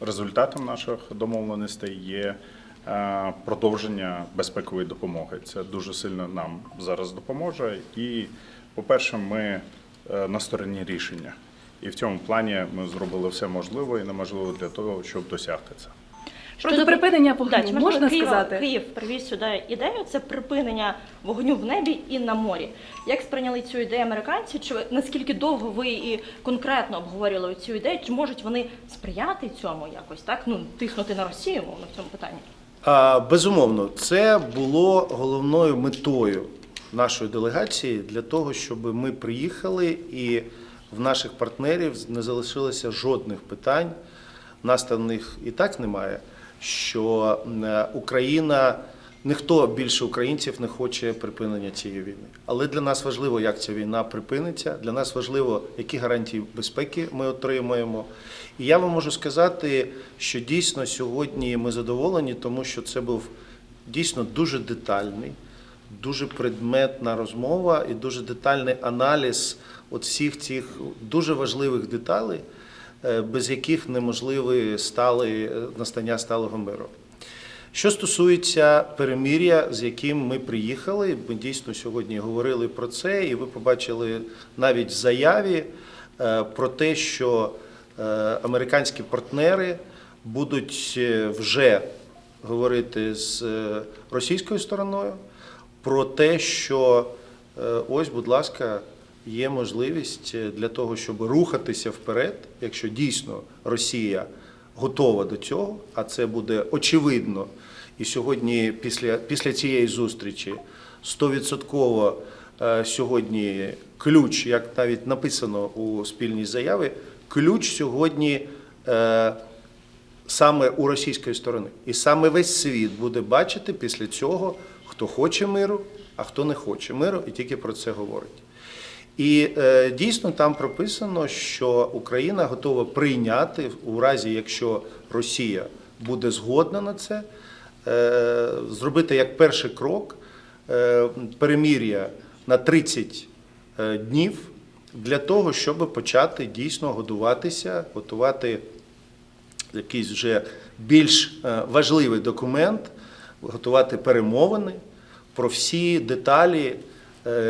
результатом наших домовленостей є е, продовження безпекової допомоги. Це дуже сильно нам зараз допоможе. І, по-перше, ми е, на стороні рішення. І в цьому плані ми зробили все можливе і неможливе для того, щоб досягти це. Щодо припинення Да, вогню, чи можна Київ, сказати? Київ привіз сюди ідею це припинення вогню в небі і на морі. Як сприйняли цю ідею американці? Чи ви- наскільки довго ви і конкретно обговорювали цю ідею? Чи можуть вони сприяти цьому якось так? Ну тиснути на Росію мовно в цьому питанні? А, Безумовно, це було головною метою нашої делегації для того, щоб ми приїхали і в наших партнерів не залишилося жодних питань. Нас там в них і так немає. Що е, Україна, ніхто більше українців не хоче припинення цієї війни. Але для нас важливо, як ця війна припиниться. Для нас важливо, які гарантії безпеки ми отримаємо. І я вам можу сказати, що дійсно сьогодні ми задоволені, тому що це був дійсно дуже детальний, дуже предметна розмова і дуже детальний аналіз от всіх цих дуже важливих деталей, без яких неможливе стали, е, настання сталого миру. Що стосується перемир'я, з яким ми приїхали, ми дійсно сьогодні говорили про це, і ви побачили навіть в заяві е, про те, що е, американські партнери будуть е, вже говорити з е, російською стороною про те, що е, ось, будь ласка, є можливість е, для того, щоб рухатися вперед, якщо дійсно Росія готова до цього, а це буде очевидно. І сьогодні, після, після цієї зустрічі, 100% е, сьогодні ключ, як навіть написано у спільній заяві, ключ сьогодні е, саме у російської сторони. І саме весь світ буде бачити після цього, хто хоче миру, а хто не хоче миру, і тільки про це говорить. І е, дійсно там прописано, що Україна готова прийняти у разі, якщо Росія буде згодна на це, е, зробити як перший крок е, перемір'я на 30 е, днів для того, щоб почати дійсно годуватися, готувати якийсь вже більш важливий документ, готувати перемовини про всі деталі,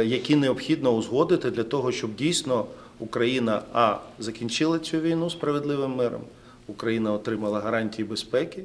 які необхідно узгодити для того, щоб дійсно Україна а закінчила цю війну справедливим миром, Україна отримала гарантії безпеки.